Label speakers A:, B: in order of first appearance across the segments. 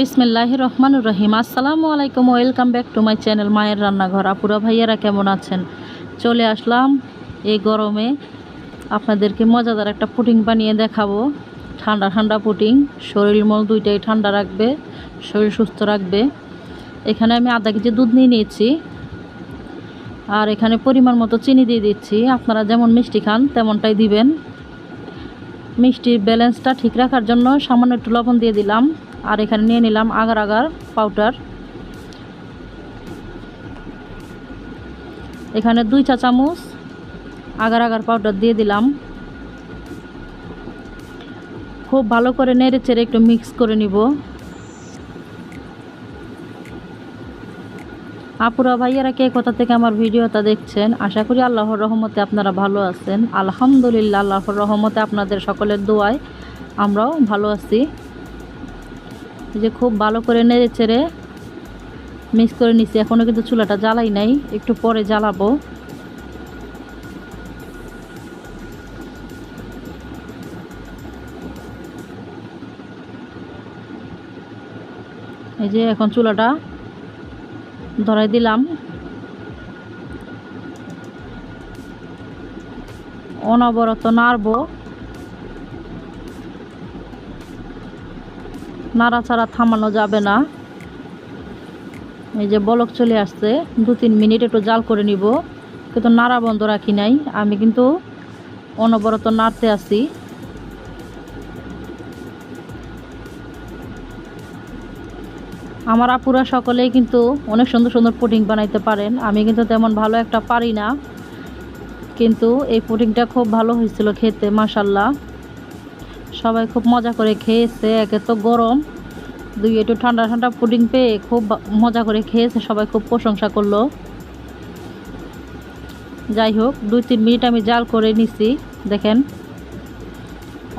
A: বিসমিল্লাহ রহমান রহিম। আসসালামু আলাইকুম, welcome back to my channel মায়ের রান্নাঘর। আপুরা ভাইয়ারা কেমন আছেন? চলে আসলাম এই গরমে আপনাদেরকে মজাদার একটা পুটিং বানিয়ে দেখাবো। ঠান্ডা ঠান্ডা পুটিং শরীর মল দুইটাই ঠান্ডা রাখবে, শরীর সুস্থ রাখবে। এখানে আমি আধা কেজি দুধ নিয়ে নিয়েছি আর এখানে পরিমাণ মতো চিনি দিয়ে দিচ্ছি। আপনারা যেমন মিষ্টি খান, তেমনটাই দিবেন। মিষ্টির ব্যালেন্সটা ঠিক রাখার জন্য সামান্য একটু লবণ দিয়ে দিলাম। আর এখানে নিয়ে নিলাম আগার আগার পাউডার। এখানে দুই চা চামচ আগার আগার পাউডার দিয়ে দিলাম। খুব ভালো করে নেড়ে চেড়ে একটু মিক্স করে নিব। আপুরা ভাইয়ারা কে কোথা থেকে আমার ভিডিওটা দেখছেন? আশা করি আল্লাহর রহমতে আপনারা ভালো আছেন। আলহামদুলিল্লাহ, আল্লাহর রহমতে আপনাদের সকলের দোয়ায় আমরাও ভালো আছি। যে খুব ভালো করে নেড়ে চেড়ে মিক্স করে নিছি। এখনও কিন্তু চুলাটা জ্বালাই নাই, একটু পরে জ্বালাবো। এই যে এখন চুলাটা ধরাই দিলাম। অনবরত নাড়বো। নাড়াচাড়া থামানো যাবে না। এই যে বলক চলে আসছে, দু তিন মিনিট একটু জাল করে নিব, কিন্তু নাড়া বন্ধ রাখি নাই। আমি কিন্তু অনবরত নাড়তে আছি আমার আপুরা সকলেই কিন্তু অনেক সুন্দর সুন্দর পুডিং বানাইতে পারেন। আমি কিন্তু তেমন ভালো একটা পারি না, কিন্তু এই পুডিংটা খুব ভালো হয়েছিল খেতে মাসাল্লাহ সবাই খুব মজা করে খেয়েছে, একে তো গরম। দুই একটু ঠান্ডা ঠান্ডা পুডিং পেয়ে খুব মজা করে খেয়েছে, সবাই খুব প্রশংসা করল। যাই হোক, দুই তিন মিনিট আমি জাল করে নিছি, দেখেন।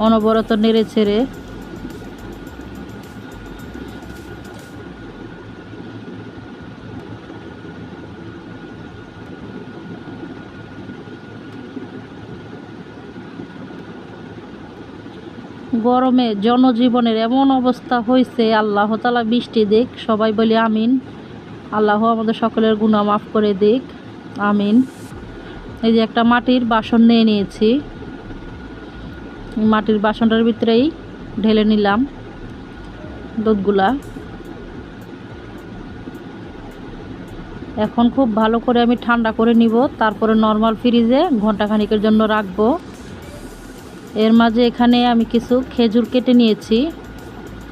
A: অনবরত নেড়ে ছেড়ে। গরমে জনজীবনের এমন অবস্থা হয়েছে, আল্লাহ তালা বৃষ্টি দিক সবাই বলি আমিন। আল্লাহ আমাদের সকলের গুণা মাফ করে দিক আমিন। এই যে একটা মাটির বাসন নিয়ে নিয়েছি, মাটির বাসনটার ভিতরেই ঢেলে নিলাম দুধগুলা। এখন খুব ভালো করে আমি ঠান্ডা করে নিব, তারপরে নর্মাল ফ্রিজে ঘন্টাখানিকের জন্য রাখব। এর মাঝে এখানে আমি কিছু খেজুর কেটে নিয়েছি।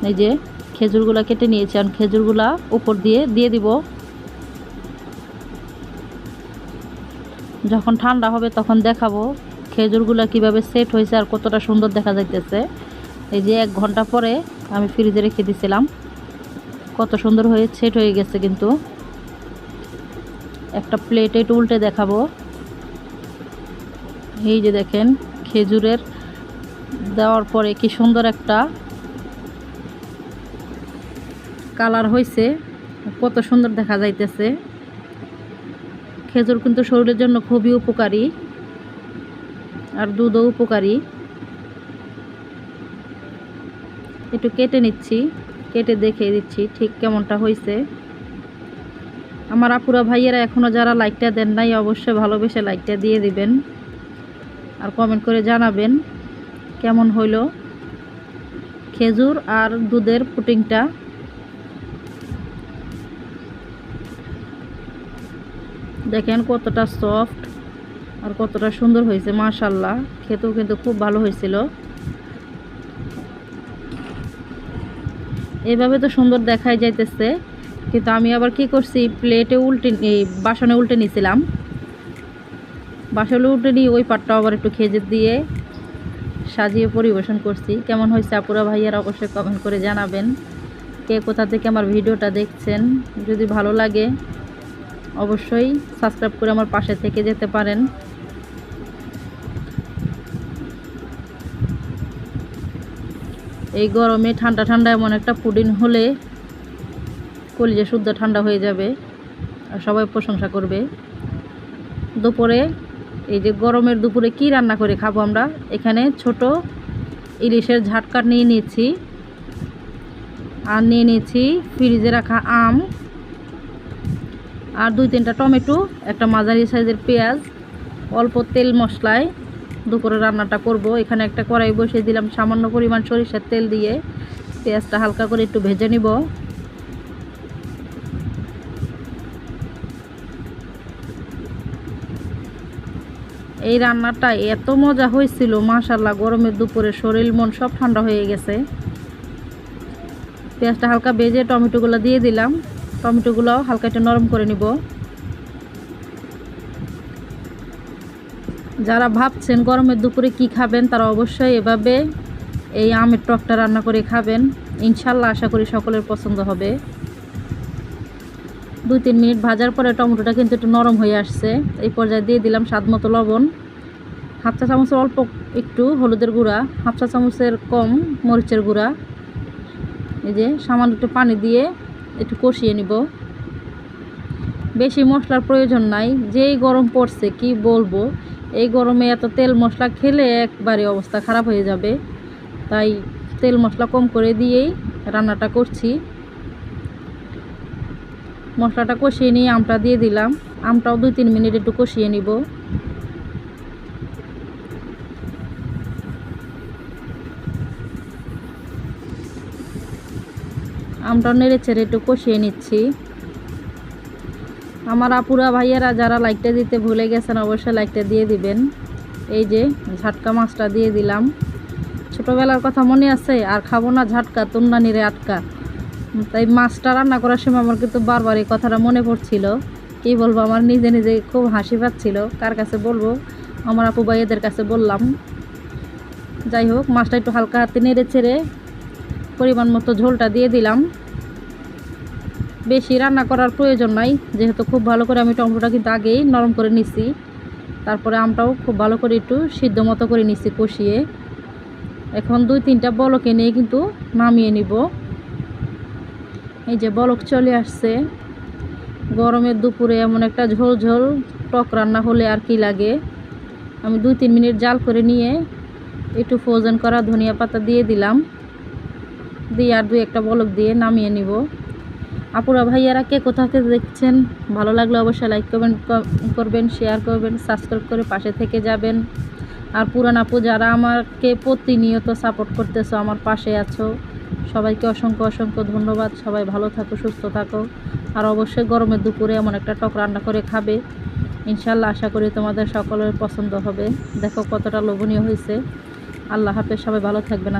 A: এই যে, খেজুরগুলা কেটে নিয়েছি। আর খেজুরগুলা উপর দিয়ে দিয়ে দিব। যখন ঠান্ডা হবে তখন দেখাবো খেজুরগুলা কীভাবে সেট হয়েছে আর কতটা সুন্দর দেখা যাইতেছে। এই যে, এক ঘণ্টা পরে আমি ফ্রিজে রেখে দিছিলাম। কত সুন্দর হয়ে সেট হয়ে গেছে কিন্তু। একটা প্লেটে উল্টে দেখাবো। এই যে দেখেন, খেজুরের দেওয়ার পরে কি সুন্দর একটা কালার হয়েছে কত সুন্দর দেখা যাইতেছে। খেজুর কিন্তু শরীরের জন্য খুবই উপকারী আর দুধও উপকারী। একটু কেটে নিচ্ছি, কেটে দেখে দিচ্ছি ঠিক কেমনটা হয়েছে আমার আপুরা ভাইয়েরা এখনও যারা লাইকটা দেন নাই, অবশ্যই ভালোবেসে লাইকটা দিয়ে দিবেন। আর কমেন্ট করে জানাবেন। কেমন হইল? খেজুর আর দুধের পুটিংটা। দেখেন কতটা সফট আর কতটা সুন্দর হয়েছে মাশাল্লাহ খেতেও কিন্তু খুব ভালো হয়েছিল। এভাবে তো সুন্দর দেখাই যাইতেছে, কিন্তু আমি আবার কি করছি প্লেটে উল্টে এই বাসনে উল্টে নিয়েছিলাম বাসনে উল্টে নিয়ে ওই পাটটা আবার একটু খেজুর দিয়ে সাজিয়ে পরিবেশন করছি। কেমন হয়েছে আপুরা ভাইয়ারা অবশ্যই কমেন্ট করে জানাবেন। কে কোথা থেকে আমার ভিডিওটা দেখছেন, যদি ভালো লাগে অবশ্যই সাবস্ক্রাইব করে আমার পাশে থেকে যেতে পারেন। এই গরমে ঠান্ডা ঠান্ডা এমন একটা পুডিং হলে কলিজে শুদ্ধ ঠান্ডা হয়ে যাবে আর সবাই প্রশংসা করবে। দুপুরে এই যে গরমের দুপুরে কি রান্না করে খাব আমরা? এখানে ছোট ইলিশের ঝাটকা নিয়ে নিয়েছি। আর নিয়ে নিয়েছি ফ্রিজে রাখা আম আর দুই তিনটা টমেটো, একটা মাঝারি সাইজের পেঁয়াজ, অল্প তেল মশলায় দুপুরে রান্নাটা করব। এখানে একটা কড়াই বসিয়ে দিলাম সামান্য পরিমাণ সরিষার তেল দিয়ে। পেঁয়াজটা হালকা করে একটু ভেজে নিব। এই রান্নাটা এত মজা হয়েছিল মাশাল্লাহ গরমের দুপুরে শরীর মন সব ঠান্ডা হয়ে গেছে। পেঁয়াজটা হালকা বেজে টমেটোগুলো দিয়ে দিলাম। টমেটোগুলো হালকা একটু নরম করে নিব। যারা ভাবছেন গরমের দুপুরে কি খাবেন, তারা অবশ্যই এভাবে এই আমের টকটা রান্না করে খাবেন। ইনশাল্লাহ আশা করি সকলের পছন্দ হবে। দুই তিন মিনিট ভাজার পরে টমেটোটা কিন্তু একটু নরম হয়ে আসছে। এই পর্যায়ে দিয়ে দিলাম স্বাদ মতো লবণ। হাফ চা চামচের অল্প একটু হলুদের গুঁড়া, হাফ চা চামচের কম মরিচের গুঁড়া। এই যে সামান্য একটু পানি দিয়ে একটু কষিয়ে নিব। বেশি মশলার প্রয়োজন নাই, যেই গরম পড়ছে কি বলব? এই গরমে এত তেল মশলা খেলে একবারে অবস্থা খারাপ হয়ে যাবে। তাই তেল মশলা কম করে দিয়েই রান্নাটা করছি। মশলাটা কষিয়ে নিয়ে আমটা দিয়ে দিলাম। আমটাও দুই তিন মিনিট একটু কষিয়ে নিব। আমটা নেড়ে ছেড়ে একটু কষিয়ে নিচ্ছি। আমার আপুরা, ভাইয়েরা যারা লাইকটা দিতে ভুলে গেছেন, অবশ্যই লাইকটা দিয়ে দিবেন। এই যে ঝাটকা মাছটা দিয়ে দিলাম। ছোটোবেলার কথা মনে আছে? আর খাব না ঝাটকা তুমনা তুন্নানিরে আটকা। তাই মাছটা রান্না করার সময় আমার কিন্তু বারবার এই কথাটা মনে পড়ছিল। কী বলব, আমার নিজে নিজে খুব হাসি পাচ্ছিল। কার কাছে বলব? আমার আপু ভাইয়েদের কাছে বললাম। যাই হোক, মাছটা একটু হালকা হাতে নেড়ে ছেড়ে পরিমাণ মতো ঝোলটা দিয়ে দিলাম। বেশি রান্না করার প্রয়োজন নাই। যেহেতু খুব ভালো করে আমি টমেটোটা কিন্তু আগেই নরম করে নিছি। তারপরে আমটাও খুব ভালো করে একটু সিদ্ধ মতো করে নিছি কষিয়ে। এখন দুই তিনটা বলকে নিয়ে কিন্তু নামিয়ে নিব। এই যে বলক চলে আসছে। গরমের দুপুরে এমন একটা ঝোল ঝোল টক রান্না হলে আর কি লাগে? আমি দুই তিন মিনিট জাল করে নিয়ে একটু ফ্রোজেন করা ধনিয়া পাতা দিয়ে দিলাম। দিয়ে আর দুই একটা বলক দিয়ে নামিয়ে নিব। আপুরা ভাইয়ারা কে কোথা থেকে দেখছেন? ভালো লাগলে অবশ্যই লাইক করবেন করবেন শেয়ার করবেন সাবস্ক্রাইব করে পাশে থেকে যাবেন। আর পুরান আপু, যারা আমাকে প্রতিনিয়ত সাপোর্ট করতেছো, আমার পাশে আছো, সবাইকে অসংখ্য অসংখ্য ধন্যবাদ। সবাই ভালো থাকো, সুস্থ থাকো। আর অবশ্যই গরমের দুপুরে এমন একটা টক রান্না করে খাবে। ইনশাল্লাহ আশা করি তোমাদের সকলের পছন্দ হবে। দেখো কতটা লোভনীয় হয়েছে। আল্লাহ হাফেজ, সবাই ভালো থাকবেন।